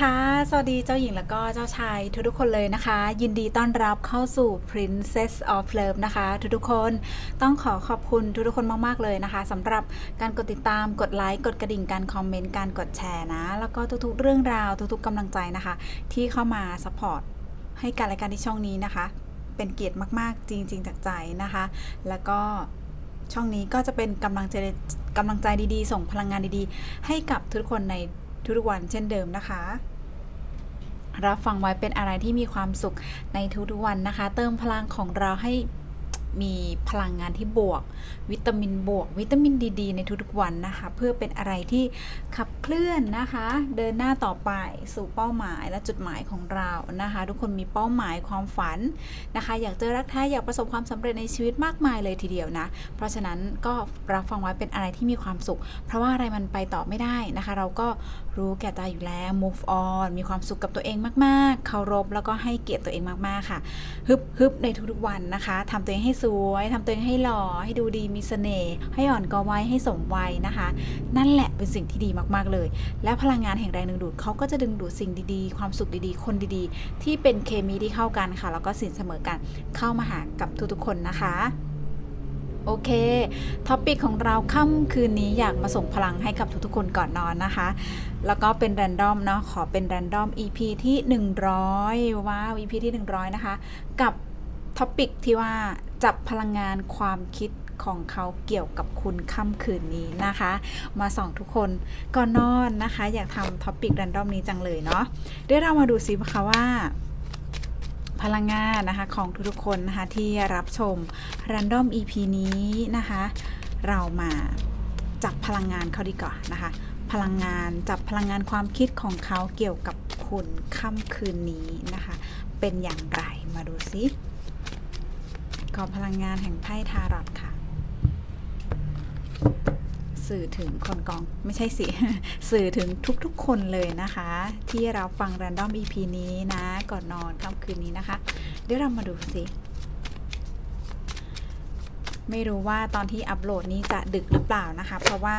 สดีค่ะ สวัสดีเจ้าหญิงแล้วก็เจ้าชายทุกๆคนเลยนะคะ ยินดีต้อนรับเข้าสู่ Princess of Love นะคะ ทุกๆคนต้องขอขอบคุณทุกๆคนมากๆเลยนะคะสำหรับการกดติดตามกดไลค์กดกระดิ่งการคอมเมนต์การกดแชร์นะ แล้วก็ทุกๆเรื่องราวทุกๆกำลังใจนะคะ ที่เข้ามาสปอร์ตให้การรายการที่ช่องนี้นะคะ เป็นเกียรติมากๆ จริง ๆ จากใจนะคะ แล้วก็ช่องนี้ก็จะเป็นกำลังใจกำลังใจดีๆ ส่งพลังงานดีๆ ให้กับทุกคนในทุกวันเช่นเดิมนะคะ รับฟังไว้เป็นอะไรที่มีความสุขในทุกๆวันนะคะ เติมพลังของเราให้ มีพลังงานที่บวก วิตามินบวก วิตามินดีๆในทุกๆวันนะคะ เพื่อเป็นอะไรที่ขับเคลื่อนนะคะ เดินหน้าต่อไปสู่เป้าหมายและจุดหมายของเรานะคะ ทุกคนมีเป้าหมายความฝันนะคะ อยากเจอรักแท้อยากประสบความสำเร็จในชีวิตมากมายเลยทีเดียวนะ เพราะฉะนั้นก็รับฟังไว้เป็นอะไรที่มีความสุข เพราะว่าอะไรมันไปต่อไม่ได้นะคะ เราก็รู้แก่ใจอยู่แล้ว move on มีความสุขกับตัวเองมากๆ เคารพแล้วก็ให้เกียรติตัวเองมากๆค่ะฮึบฮึบในทุกๆวันนะคะทำตัวเองให้สวยทำตัวเองให้หล่อให้ดูดีมีเสน่ห์ให้อ่อนกวัยให้สมวัยนะคะ นั่นแหละเป็นสิ่งที่ดีมากๆเลย และพลังงานแห่งแรงดึงดูดเขาก็จะดึงดูดสิ่งดีๆ ความสุขดีๆ คนดีๆ ที่เป็นเคมีที่เข้ากันค่ะ แล้วก็สินเสมอกันเข้ามาหากับทุกๆคนนะคะโอเค ท็อปิกของเราค่ำคืนนี้อยากมาส่งพลังให้กับทุกๆคนก่อนนอนนะคะ แล้วก็เป็นแรนดอมเนาะ ขอเป็นแรนดอม EP ที่ 100 ว้าว EP ที่ 100 นะคะ กับท็อปิกที่ว่า จับพลังงานความคิดของเขาเกี่ยวกับคุณค่ำคืนนี้นะคะ มาส่องทุกคนก่อนนอนนะคะ อยากทำท็อปิกแรนดอมนี้จังเลยเนาะเดี๋ยวเรามาดูซิคะว่าพลังงานนะคะของทุกๆคนนะคะที่รับชม Random EP นี้นะคะ เรามาจับพลังงานเขาดีกว่านะคะ พลังงานจับพลังงานความคิดของเขาเกี่ยวกับคุณค่ำคืนนี้นะคะ เป็นอย่างไรมาดูซิ ขอพลังงานแห่งไพ่ทารอตค่ะ สื่อถึงคนกองไม่ใช่สิ สื่อถึงทุกๆคนเลยนะคะ ที่เราฟัง Random EP นี้นะ ก่อนนอนค่ำคืนนี้นะคะ เดี๋ยวเรามาดูสิ ไม่รู้ว่าตอนที่อัปโหลดนี้จะดึกหรือเปล่านะคะ เพราะว่า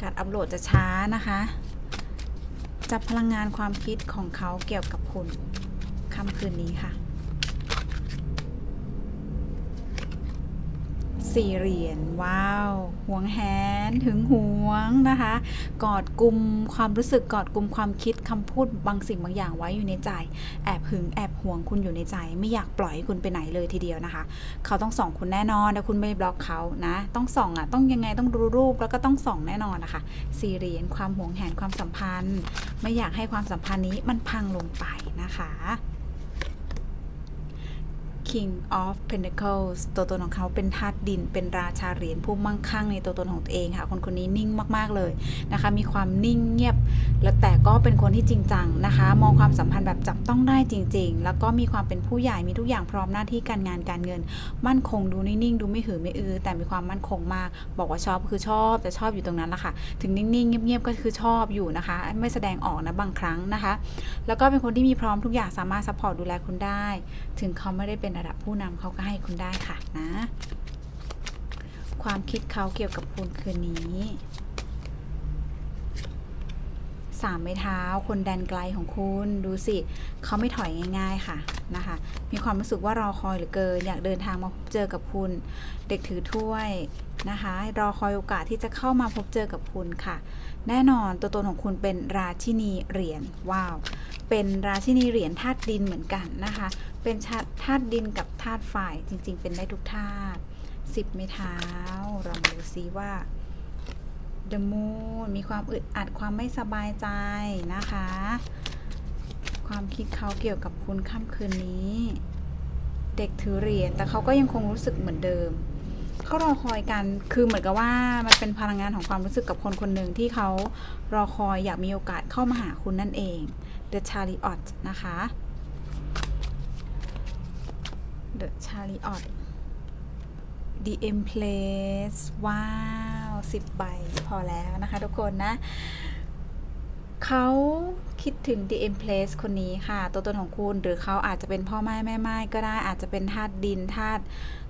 การอัปโหลดจะช้านะคะจับพลังงานความคิดของเขาเกี่ยวกับคุณค่ำคืนนี้ค่ะ สี่เหรียญว้าวห่วงแหนถึงห่วงนะคะ กอดกลุ่มความรู้สึกกอดกลุ่มความคิดคำพูดบางสิ่งบางอย่างไว้อยู่ในใจ แอบหึงแอบห่วงคุณอยู่ในใจ ไม่อยากปล่อยให้คุณไปไหนเลยทีเดียวนะคะ เขาต้องส่องคุณแน่นอนถ้าคุณไม่บล็อกเขานะ ต้องส่องอะต้องยังไงต้องดูรูปแล้วก็ต้องส่องแน่นอนนะคะสี่เหรียญความห่วงแหนความสัมพันธ์ ไม่อยากให้ความสัมพันธ์นี้มันพังลงไปนะคะ King of Pentacles ตัวตนของเขาเป็นธาตุดิน เป็นราชาเหรียญผู้มั่งคั่งในตัวตนของตัวเองค่ะ คนคนนี้นิ่งมากๆเลยนะคะ มีความนิ่งเงียบ แล้วแต่ก็เป็นคนที่จริงจังนะคะ มองความสัมพันธ์แบบจับต้องได้จริง ๆ แล้วก็มีความเป็นผู้ใหญ่มีทุกอย่างพร้อมหน้าที่การงานการเงิน มั่นคงดูนิ่งๆ ดูไม่หือไม่อือ แต่มีความมั่นคงมาก บอกว่าชอบคือชอบแต่ชอบอยู่ตรงนั้นแหละค่ะ ถึงนิ่งๆเงียบๆก็คือชอบอยู่นะคะ ไม่แสดงออกนะบางครั้งนะคะ แล้วก็เป็นคนที่มีพร้อมทุกอย่างสามารถซัพพอร์ตดูแลคุณได้ ถึงเขาไม่ได้เป็นระดับผู้นำเขาก็ให้คุณได้ค่ะนะ ความคิดเขาเกี่ยวกับคุณคืนนี้ สามไม้เท้า คนแดนไกลของคุณดูสิเขาไม่ถอยง่าย ๆค่ะนะคะ มีความรู้สึกว่ารอคอยหลือเกิน อยากเดินทางมาพบเจอกับคุณ เด็กถือถ้วยนะคะ รอคอยโอกาสที่จะเข้ามาพบเจอกับคุณค่ะ แน่นอนตัวตนของคุณเป็นราชินีเหรียญว้าว เป็นราชินีเหรียญธาตุดินเหมือนกันนะคะ เป็นธาตุดินกับธาตุไฟจริง ๆ เป็นได้ทุกธาตุสิบไม้เท้าลองดูซิว่า The Moon มีความอึดอัดความไม่สบายใจนะคะ ความคิดเขาเกี่ยวกับคุณค่ำคืนนี้ เด็กถือเหรียญแต่เขาก็ยังคงรู้สึกเหมือนเดิมเขารอคอยกัน คือเหมือนกับว่ามันเป็นพลังงานของความรู้สึกกับคนคนหนึ่งที่เขารอคอยอยากมีโอกาสเข้ามาหาคุณนั่นเอง The Chariot นะคะ The Chariot The Empress ว้า 10 ใบพอแล้วนะคะทุกคนนะ เขาคิดถึง The Empress คนนี้ค่ะ ตัวตนของคุณหรือเขาอาจจะเป็นพ่อไม้แม่ไม้ก็ได้อาจจะเป็นธาตุดินธาตุ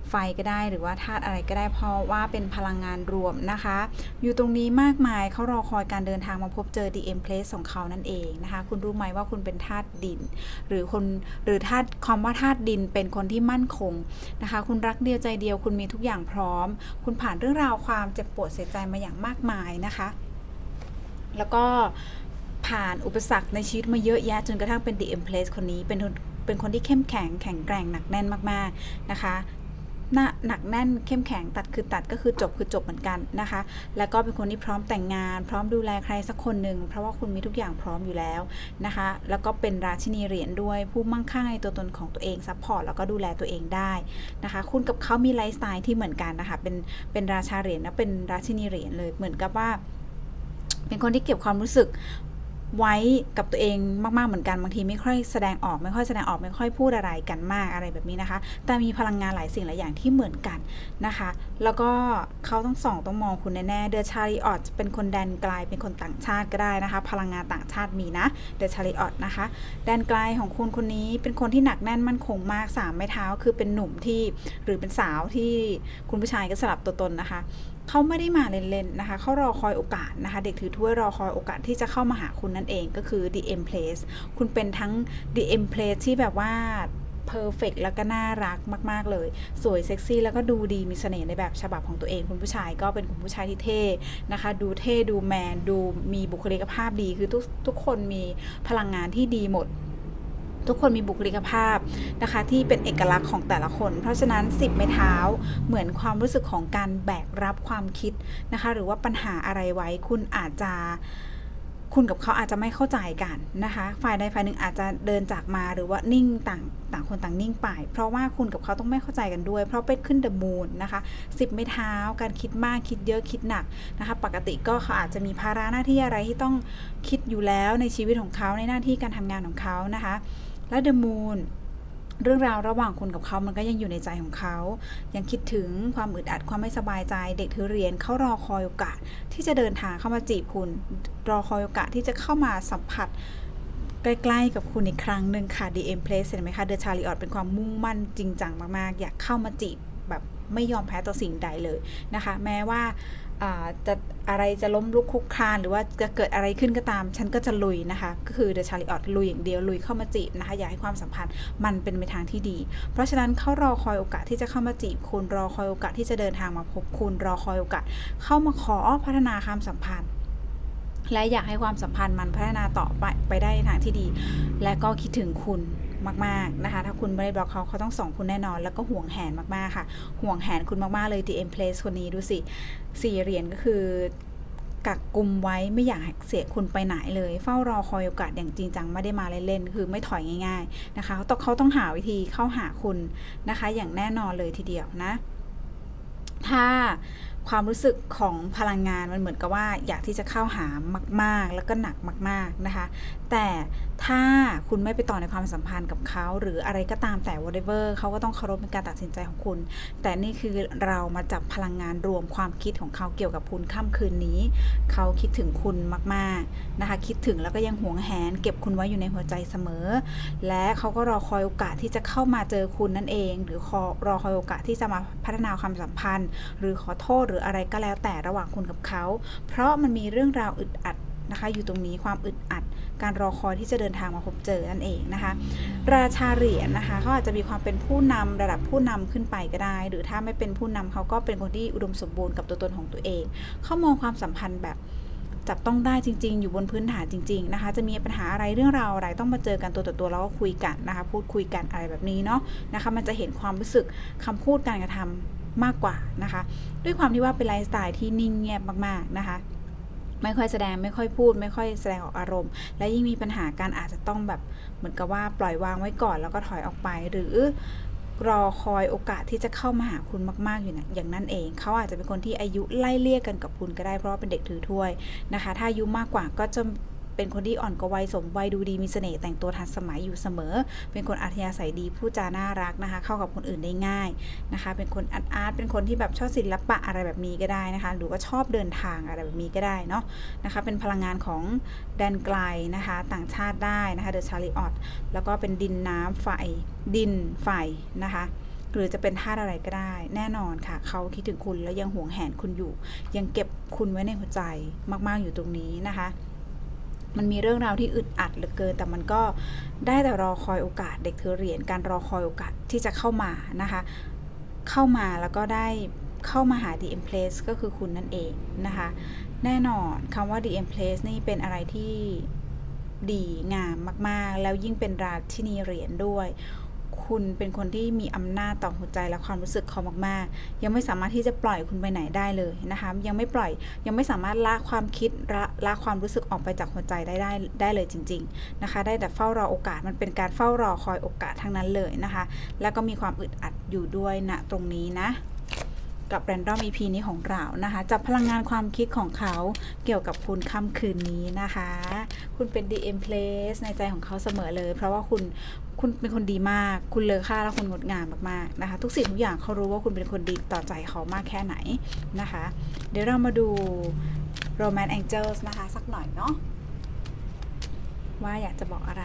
ไฟก็ได้หรือว่าธาตุอะไรก็ได้เพราะว่าเป็นพลังงานรวมนะคะ อยู่ตรงนี้มากมายเขารอคอยการเดินทางมาพบเจอ The Empress ของเขานั่นเองนะคะ คุณรู้ไหมว่าคุณเป็นธาตุดิน หรือคนหรือธาตุคำว่าธาตุดินเป็นคนที่มั่นคงนะคะ คุณรักเดียวใจเดียวคุณมีทุกอย่างพร้อม คุณผ่านเรื่องราวความเจ็บปวดเสียใจมาอย่างมากมายนะคะ แล้วก็ ผ่านอุปสรรคในชีวิตมาเยอะแยะ จนกระทั่งเป็น The Empress คนนี้เป็นคนเป็นคนที่เข้มแข็งแข็งแกร่งหนักแน่นมากๆนะคะหนาหนักแน่นเข้มแข็งตัดคือตัดก็คือจบคือจบเหมือนกันนะคะ แล้วก็เป็นคนที่พร้อมแต่งงาน พร้อมดูแลใครสักคนหนึ่งเพราะว่าคุณมีทุกอย่างพร้อมอยู่แล้วนะคะ แล้วก็เป็นราชินีเหรียญด้วยผู้มั่งคั่งในตัวตนของตัวเองซัพพอร์ตแล้วก็ดูแลตัวเองได้นะคะ คุณกับเขามีไลฟ์สไตล์ที่เหมือนกันนะคะเป็นเป็นราชาเหรียญและเป็นราชินีเหรียญเลยเหมือนกับว่าเป็นคนที่เก็บความรู้สึก ไว้กับตัวเองมากๆเหมือนกันบางทีไม่ค่อยแสดงออกไม่ค่อยแสดงออกไม่ค่อยพูดอะไรกันมากอะไรแบบนี้นะคะ แต่มีพลังงานหลายสิ่งหลายอย่างที่เหมือนกันนะคะ แล้วก็เขาต้องส่องต้องมองคุณแน่ๆเดอชาริออตเป็นคนแดนไกลเป็นคนต่างชาติก็ได้นะคะ พลังงานต่างชาติมีนะเดอชาริออตนะคะ แดนไกลของคุณคนนี้เป็นคนที่หนักแน่นมั่นคงมากสามไม้เท้าคือเป็นหนุ่มที่หรือเป็นสาวที่คุณผู้ชายก็สลับตัวตนนะคะ เขาไม่ได้มาเล่นๆนะคะ เขารอคอยโอกาสนะคะ เด็กถือถ้วยรอคอยโอกาสที่จะเข้ามาหาคุณนั่นเองก็คือ The M Place คุณเป็นทั้ง The M Place ที่แบบว่า perfect แล้วก็น่ารักมาก ๆ เลย สวยเซ็กซี่แล้วก็ดูดีมีเสน่ห์ในแบบฉบับของตัวเอง คุณผู้ชายก็เป็นคุณผู้ชายที่เท่นะคะ ดูเท่ดูแมน ดูมีบุคลิกภาพดีคือทุกทุกคนมีพลังงานที่ดีหมด ทุกคนมีบุคลิกภาพนะคะที่เป็นเอกลักษณ์ของแต่ละคน เพราะฉะนั้น 10 ไม้เท้าเหมือนความรู้สึกของการแบกรับความคิดนะคะ หรือว่าปัญหาอะไรไว้คุณอาจจะคุณกับเขาอาจจะไม่เข้าใจกันนะคะ ฝ่ายใดฝ่ายหนึ่งอาจจะเดินจากมาหรือว่านิ่งต่างต่างคนต่างนิ่งไป เพราะว่าคุณกับเขาต้องไม่เข้าใจกันด้วย เพราะเป็นขึ้นเดอะมูนนะคะ10ไม้เท้าการคิดมากคิดเยอะคิดหนักนะคะ ปกติก็เขาอาจจะมีภาระหน้าที่อะไรที่ต้องคิดอยู่แล้วในชีวิตของเขาในหน้าที่การทำงานของเขานะคะ และเดอะมูนเรื่องราวระหว่างคุณกับเขามันก็ยังอยู่ในใจของเขา ยังคิดถึงความอึดอัดความไม่สบายใจ เด็กถือเหรียญเขารอคอยโอกาสที่จะเดินทางเข้ามาจีบคุณ รอคอยโอกาสที่จะเข้ามาสัมผัสใกล้ๆกับคุณอีกครั้งหนึ่งค่ะ DM Place เห็นไหมคะเดอะชาลีออตเป็นความมุ่งมั่นจริงจังมากๆ อยากเข้ามาจีบแบบไม่ยอมแพ้ต่อสิ่งใดเลยนะคะ แม้ว่า จะอะไรจะล้มลุกคลุกคลานหรือว่าจะเกิดอะไรขึ้นก็ตาม ฉันก็จะลุยนะคะ ก็คือเดอะชาลีออตลุยอย่างเดียวลุยเข้ามาจีบนะคะ อยากให้ความสัมพันธ์มันเป็นไปทางที่ดี เพราะฉะนั้นเขารอคอยโอกาสที่จะเข้ามาจีบคุณรอคอยโอกาสที่จะเดินทางมาพบคุณรอคอยโอกาส เข้ามาขอพัฒนาความสัมพันธ์และอยากให้ความสัมพันธ์มันพัฒนาต่อไปไปได้ในทางที่ดี และก็คิดถึงคุณ มากๆนะคะ ถ้าคุณไม่ได้บล็อกเขาเขาต้องส่องคุณแน่นอน แล้วก็ห่วงแหนมากๆค่ะ ห่วงแหนคุณมากๆเลย DM Place คนนี้ดูสิสี่เหรียญก็คือกักกุมไว้ไม่อยากเสียคุณไปไหนเลย เฝ้ารอคอยโอกาสอย่างจริงจังไม่ได้มาเล่นๆคือไม่ถอยง่าย ๆนะคะเขาต้องเขาต้องหาวิธีเข้าหาคุณนะคะ อย่างแน่นอนเลยทีเดียวนะ ถ้า ความรู้สึกของพลังงานมันเหมือนกับว่าอยากที่จะเข้าหามาก ๆ แล้วก็หนักมาก ๆนะคะ แต่ถ้าคุณไม่ไปต่อในความสัมพันธ์กับเขาหรืออะไรก็ตามแต่ whatever เขาก็ต้องเคารพในการตัดสินใจของคุณ แต่นี่คือเรามาจับพลังงานรวมความคิดของเขาเกี่ยวกับคุณค่ำคืนนี้ เขาคิดถึงคุณมากๆนะคะ คิดถึงแล้วก็ยังหวงแหน เก็บคุณไว้อยู่ในหัวใจเสมอ และเขาก็รอคอยโอกาสที่จะเข้ามาเจอคุณนั่นเอง หรือคอรอคอยโอกาสที่จะมาพัฒนาความสัมพันธ์ หรือขอโทษหรืออะไรก็แล้วแต่ระหว่างคุณกับเขา เพราะมันมีเรื่องราวอึดอัดนะคะอยู่ตรงนี้ความอึดอัด การรอคอยที่จะเดินทางมาพบเจอนั่นเองนะคะ ราชาเหรียญนะคะเขาอาจจะมีความเป็นผู้นำระดับผู้นำขึ้นไปก็ได้ หรือถ้าไม่เป็นผู้นำเขาก็เป็นคนที่อุดมสมบูรณ์กับตัวตนของตัวเอง เขามองความสัมพันธ์แบบจับต้องได้จริง ๆ อยู่บนพื้นฐานจริง ๆ นะคะ จะมีปัญหาอะไรเรื่องราวอะไรต้องมาเจอกันตัวต่อตัวแล้วก็คุยกันนะคะ พูดคุยกันอะไรแบบนี้เนาะนะคะ มันจะเห็นความรู้สึกคำพูดการกระทำ มากกว่านะคะ ด้วยความที่ว่าเป็นไลฟ์สไตล์ที่นิ่งเงียบมากๆนะคะไม่ค่อยแสดงไม่ค่อยพูด ไม่ค่อยแสดงออกอารมณ์ และยิ่งมีปัญหาการอาจจะต้องแบบเหมือนกับว่าปล่อยวางไว้ก่อนแล้วก็ถอยออกไป หรือรอคอยโอกาสที่จะเข้ามาหาคุณมากๆอยู่นะอย่างนั้นเอง เขาอาจจะเป็นคนที่อายุไล่เลี่ยกันกับคุณก็ได้เพราะว่าเป็นเด็กถือถ้วยนะคะ ถ้าอายุมากกว่าก็จะ เป็นคนที่อ่อนกว่าวัยสมวัยดูดีมีเสน่ห์แต่งตัวทันสมัยอยู่เสมอ เป็นคนอัธยาศัยดีพูดจาน่ารักนะคะ เข้ากับคนอื่นได้ง่ายนะคะ เป็นคนอาร์ตอาร์ตเป็นคนที่แบบชอบศิลปะอะไรแบบนี้ก็ได้นะคะ หรือว่าชอบเดินทางอะไรแบบนี้ก็ได้เนาะนะคะ เป็นพลังงานของแดนไกลนะคะ ต่างชาติได้นะคะเดอะชาริออตแล้วก็เป็นดินน้ำไฟดินไฟนะคะหรือจะเป็นธาตุอะไรก็ได้ แน่นอนค่ะ เขาคิดถึงคุณแล้วยังห่วงแหนคุณอยู่ ยังเก็บคุณไว้ในหัวใจมากๆอยู่ตรงนี้นะคะ มันมีเรื่องราวที่อึดอัดเหลือเกิน แต่มันก็ได้แต่รอคอยโอกาสเด็กเธอเหรียญการรอคอยโอกาสที่จะเข้ามานะคะ เข้ามาแล้วก็ได้เข้ามาหา DM Place ก็คือคุณนั่นเองนะคะ แน่นอนคำว่า DM Place นี่เป็นอะไรที่ดีงามมาก ๆ แล้วยิ่งเป็นราชินีเหรียญด้วย คุณเป็นคนที่มีอำนาจต่อหัวใจและความรู้สึกเขามากๆ ยังไม่สามารถที่จะปล่อยคุณไปไหนได้เลยนะคะยังไม่ปล่อยยังไม่สามารถละความคิดละละความรู้สึกออกไปจากหัวใจได้ได้ได้เลยจริง ๆนะคะ ได้แต่เฝ้ารอโอกาสมันเป็นการเฝ้ารอคอยโอกาสทั้งนั้นเลยนะคะ แล้วก็มีความอึดอัดอยู่ด้วยณตรงนี้นะกับ Random EP นี้ของเรานะคะจับพลังงานความคิดของเขาเกี่ยวกับคุณค่ำคืนนี้นะคะ คุณเป็น DM Place ในใจของเขาเสมอเลย เพราะว่าคุณ คุณเป็นคนดีมาก คุณเลอค่าและคุณงดงามมากๆนะคะ ทุกสิ่งทุกอย่างเขารู้ว่าคุณเป็นคนดีต่อใจเขามากแค่ไหนนะคะ เดี๋ยวเรามาดู Romance Angels นะคะ สักหน่อยเนาะว่าอยากจะบอกอะไร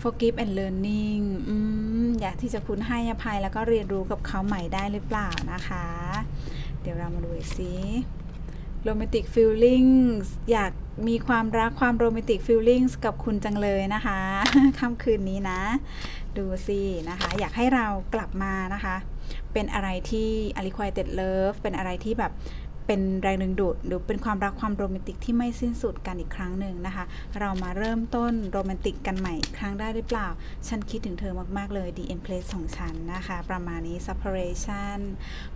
forgive and learning อืมอยากที่จะคุณให้อภัยแล้วก็เรียนรู้กับเขาใหม่ได้หรือเปล่านะคะ เดี๋ยวเรามาดูสิ romantic feelings อยาก มีความรักความโรแมนติกฟิลลิ่งกับคุณจังเลยนะคะค่ำคืนนี้นะ ดูสินะคะ อยากให้เรากลับมานะคะ เป็นอะไรที่อลิควายเต็ดเลิฟเป็นอะไรที่แบบ เป็นแรงดึงดูดหรือเป็นความรักความโรแมนติกที่ไม่สิ้นสุดกันอีกครั้งหนึ่งนะคะ เรามาเริ่มต้นโรแมนติกกันใหม่ครั้งได้หรือเปล่า ฉันคิดถึงเธอมาก ๆ เลย The Empress ของฉันนะคะ ประมาณนี้ separation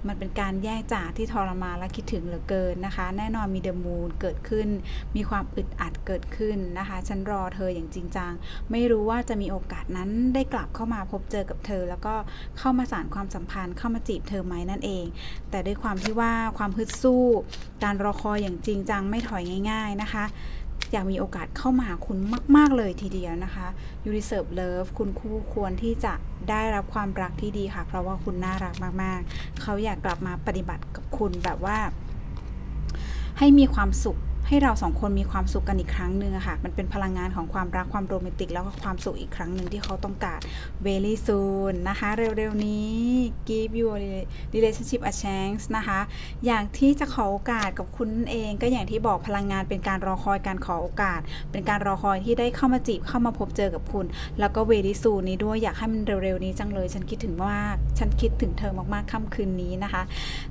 มันเป็นการแยกจากที่ทรมานและคิดถึงเหลือเกินนะคะ แน่นอนมีเด e m มูนเกิดขึ้น มีความอึดอัดเกิดขึ้นนะคะ ฉันรอเธออย่างจริงจัง ไม่รู้ว่าจะมีโอกาสนั้นได้กลับเข้ามาพบเจอกับเธอ แล้วก็เข้ามาสานความสัมพันธ์เข้ามาจีบเธอไหมนั่นเอง แต่ด้วยความที่ว่าความฮึดสู้การรอคอยอย่างจริงจังไม่ถอยง่าย ๆนะคะ อยากมีโอกาสเข้ามาหาคุณมาก ๆ เลยทีเดียวนะคะยูริเซิร์ฟเลิฟคุณคู่ควรที่จะได้รับความรักที่ดีค่ะ เพราะว่าคุณน่ารักมากๆ เขาอยากกลับมาปฏิบัติกับคุณแบบว่า ให้มีความสุข ให้เราสองคนมีความสุขกันอีกครั้งหนึ่งอะค่ะ มันเป็นพลังงานของความรักความโรแมนติก แล้วก็ความสุขอีกครั้งหนึ่งที่เขาต้องการ very soon นะคะ เร็วๆนี้ give your relationship a chance นะคะ อยากที่จะขอโอกาสกับคุณนั่นเอง ก็อย่างที่บอกพลังงานเป็นการรอคอยการขอโอกาส เป็นการรอคอยที่ได้เข้ามาจีบเข้ามาพบเจอกับคุณ แล้วก็ very soon นี้ด้วยอยากให้มันเร็วๆนี้จังเลย ฉันคิดถึงมากฉันคิดถึงเธอมากๆค่ำคืนนี้นะคะ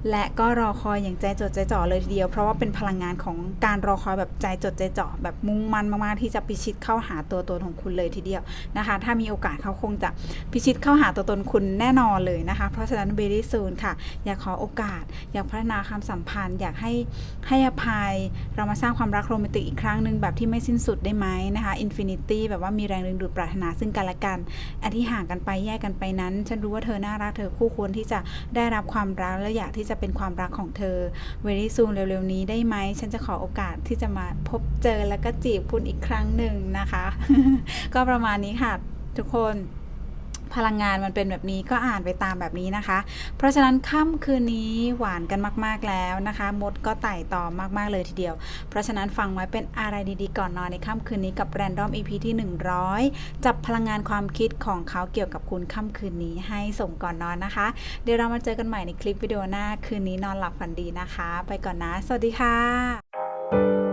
และก็รอคอยอย่างใจจดใจจ่อเลยทีเดียว เพราะว่าเป็นพลังงานของการรอคอยแบบใจจดใจจ่อแบบมุ่งมั่นมากๆที่จะพิชิตเข้าหาตัวตนของคุณเลยทีเดียวนะคะ ถ้ามีโอกาสเขาคงจะพิชิตเข้าหาตัวตนคุณแน่นอนเลยนะคะ เพราะฉะนั้น very soon ค่ะ อยากขอโอกาส อยากพัฒนาความสัมพันธ์ อยากให้ให้อภัยเรามาสร้างความรักโรแมนติกอีกครั้งหนึ่งแบบที่ไม่สิ้นสุดได้ไหมนะคะ infinity แบบว่ามีแรงดึงดูดปรารถนาซึ่งกันและกันอันที่ห่างกันไปแยกกันไปนั้น ฉันรู้ว่าเธอน่ารักเธอคู่ควรที่จะได้รับความรักและอยากที่จะเป็นความรักของเธอ very soon เร็วๆนี้ได้ไหมฉันจะขอโอกาสที่จะมาพบเจอแล้วก็จีบคุณอีกครั้งหนึ่งนะคะ ก็ประมาณนี้ค่ะ ทุกคนพลังงานมันเป็นแบบนี้ก็อ่านไปตามแบบนี้นะคะ เพราะฉะนั้นค่ำคืนนี้หวานกันมากๆแล้วนะคะ มดก็ไต่ต่อมากๆเลยทีเดียว เพราะฉะนั้นฟังไว้เป็นอะไรดีๆก่อนนอนในค่ำคืนนี้กับ Random EP ที่ 100 จับพลังงานความคิดของเขาเกี่ยวกับคุณค่ำคืนนี้ให้ส่งก่อนนอนนะคะ เดี๋ยวเรามาเจอกันใหม่ในคลิปวิดีโอหน้าคืนนี้นอนหลับฝันดีนะคะ ไปก่อนนะ สวัสดีค่ะ thank you